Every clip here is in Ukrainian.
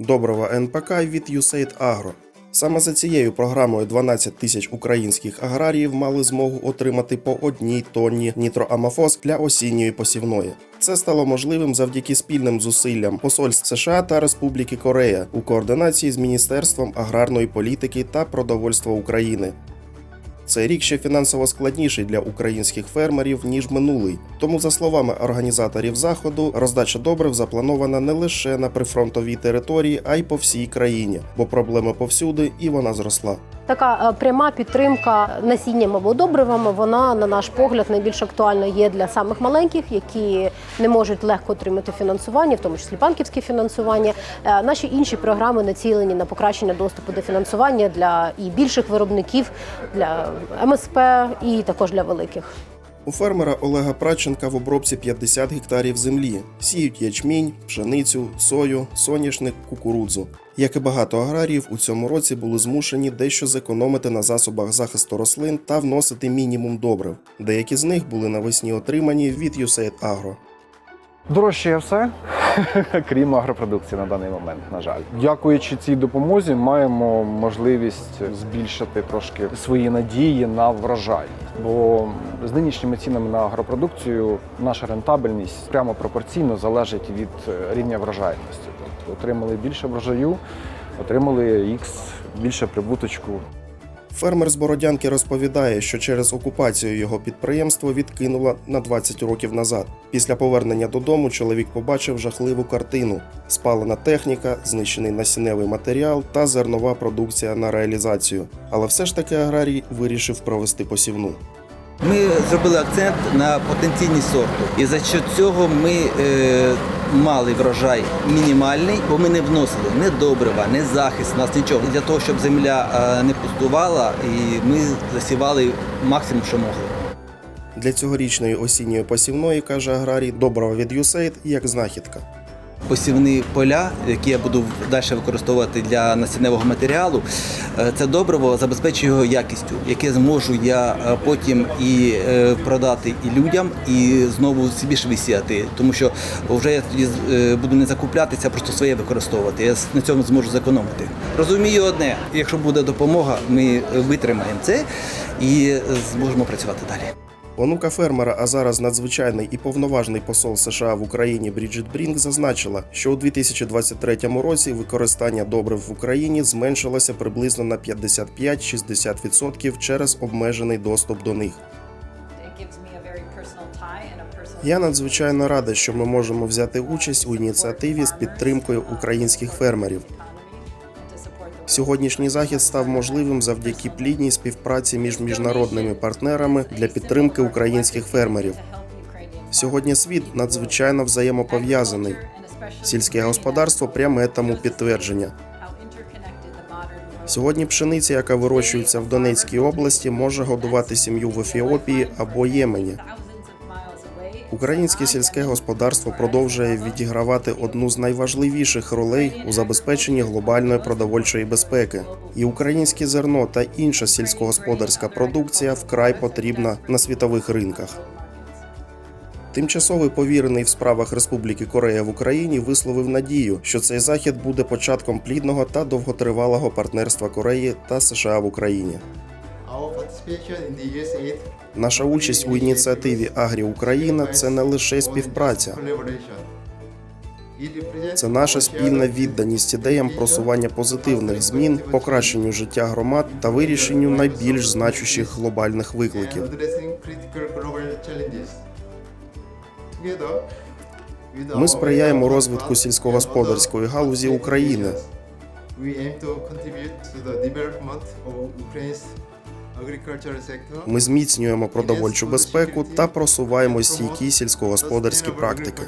добрива НПК від USAID Agro. Саме за цією програмою 12 тисяч українських аграріїв мали змогу отримати по одній тонні нітроамофос для осінньої посівної. Це стало можливим завдяки спільним зусиллям посольств США та Республіки Корея у координації з Міністерством аграрної політики та продовольства України. Цей рік ще фінансово складніший для українських фермерів ніж минулий. Тому, за словами організаторів заходу, роздача добрив запланована не лише на прифронтовій території, а й по всій країні, бо проблема повсюди і вона зросла. Така е, пряма підтримка насінням або добривами, вона, на наш погляд, найбільш актуальна є для самих маленьких, які не можуть легко отримати фінансування, в тому числі банківське фінансування. Е, Наші інші програми націлені на покращення доступу до фінансування для і більших виробників, для МСП і також для великих. У фермера Олега Праченка в обробці 50 гектарів землі. Сіють ячмінь, пшеницю, сою, соняшник, кукурудзу. Як і багато аграріїв, у цьому році були змушені дещо зекономити на засобах захисту рослин та вносити мінімум добрив. Деякі з них були навесні отримані від USAID Agro. Дорожчає все, крім агропродукції на даний момент, на жаль. Дякуючи цій допомозі, маємо можливість збільшити трошки свої надії на врожай. Бо з нинішніми цінами на агропродукцію наша рентабельність прямо пропорційно залежить від е, рівня врожайності. Тобто отримали більше врожаю, отримали X більше прибуточку. Фермер з Бородянки розповідає, що через окупацію його підприємство відкинуло на 20 років назад. Після повернення додому чоловік побачив жахливу картину: спалена техніка, знищений насінневий матеріал та зернова продукція на реалізацію. Але все ж таки аграрій вирішив провести посівну. Ми зробили акцент на потенційність сорту. І за що цього ми е, мали врожай мінімальний, бо ми не вносили не добрива, не захист, нас нічого. Для того, щоб земля е, не пустувала, і ми засівали максимум, що могли. Для цьогорічної осінньої посівної каже аграрій доброго від USAID як знахідка. Посівні поля, які я буду далі використовувати для насінневого матеріалу, е, це добриво забезпечує його якістю, яке зможу я е, потім і е, продати і людям, і знову собі ж висіяти. Тому що вже я тоді буду не закуплятися, а просто своє використовувати. Я на цьому зможу зекономити. Розумію одне: якщо буде допомога, ми витримаємо це і зможемо працювати далі. Онука фермера, а зараз надзвичайний і повноважний посол США в Україні Бріджит Брінк зазначила, що у 2023 році використання добрив в Україні зменшилося приблизно на 55-60% через обмежений доступ до них. Я надзвичайно рада, що ми можемо взяти участь у ініціативі з підтримкою українських фермерів. Сьогоднішній захід став можливим завдяки плідній співпраці між міжнародними партнерами для підтримки українських фермерів. Сьогодні світ надзвичайно взаємопов'язаний. Сільське господарство пряме тому підтвердження. Сьогодні пшениця, яка вирощується в Донецькій області, може годувати сім'ю в Ефіопії або Ємені. Українське сільське господарство продовжує відігравати одну з найважливіших ролей у забезпеченні глобальної продовольчої безпеки. І українське зерно та інша сільськогосподарська продукція вкрай потрібна на світових ринках. Тимчасовий повірений в справах Республіки Корея в Україні висловив надію, що цей захід буде початком плідного та довготривалого партнерства Кореї та США в Україні. Наша участь у ініціативі Агрі Україна це не лише співпраця. Це наша спільна відданість ідеям просування позитивних змін, покращенню життя громад та вирішенню найбільш значущих глобальних викликів. Ми сприяємо розвитку сільськогосподарської галузі України. Ми зміцнюємо продовольчу безпеку та просуваємо стійкі сільськогосподарські практики.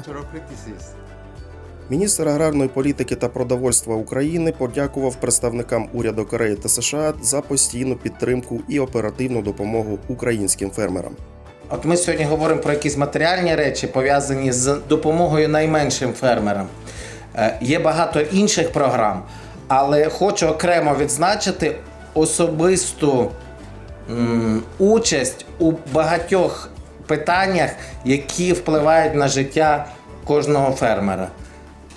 Міністр аграрної політики та продовольства України подякував представникам уряду Кореї та США за постійну підтримку і оперативну допомогу українським фермерам. От ми сьогодні говоримо про якісь матеріальні речі, пов'язані з допомогою найменшим фермерам. Е, Є багато інших програм, але хочу окремо відзначити особисту участь у багатьох питаннях, які впливають на життя кожного фермера.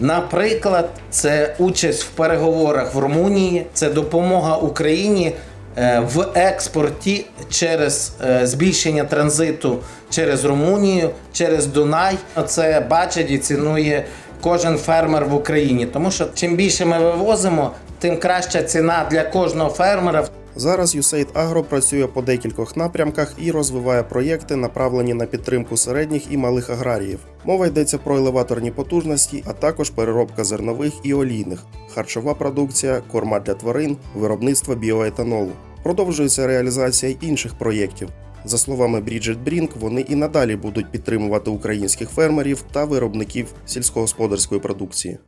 Наприклад, це участь в переговорах в Румунії, це допомога Україні е, в експорті через е, збільшення транзиту через Румунію, через Дунай. Це бачить і цінує кожен фермер в Україні. Тому що чим більше ми вивозимо, тим краща ціна для кожного фермера. Зараз USAID Agro працює по декількох напрямках і розвиває проєкти, направлені на підтримку середніх і малих аграріїв. Мова йдеться про елеваторні потужності, а також переробка зернових і олійних, харчова продукція, корма для тварин, виробництво біоетанолу. Продовжується реалізація інших проєктів. За словами Бріджит Брінк, вони і надалі будуть підтримувати українських фермерів та виробників сільськогосподарської продукції.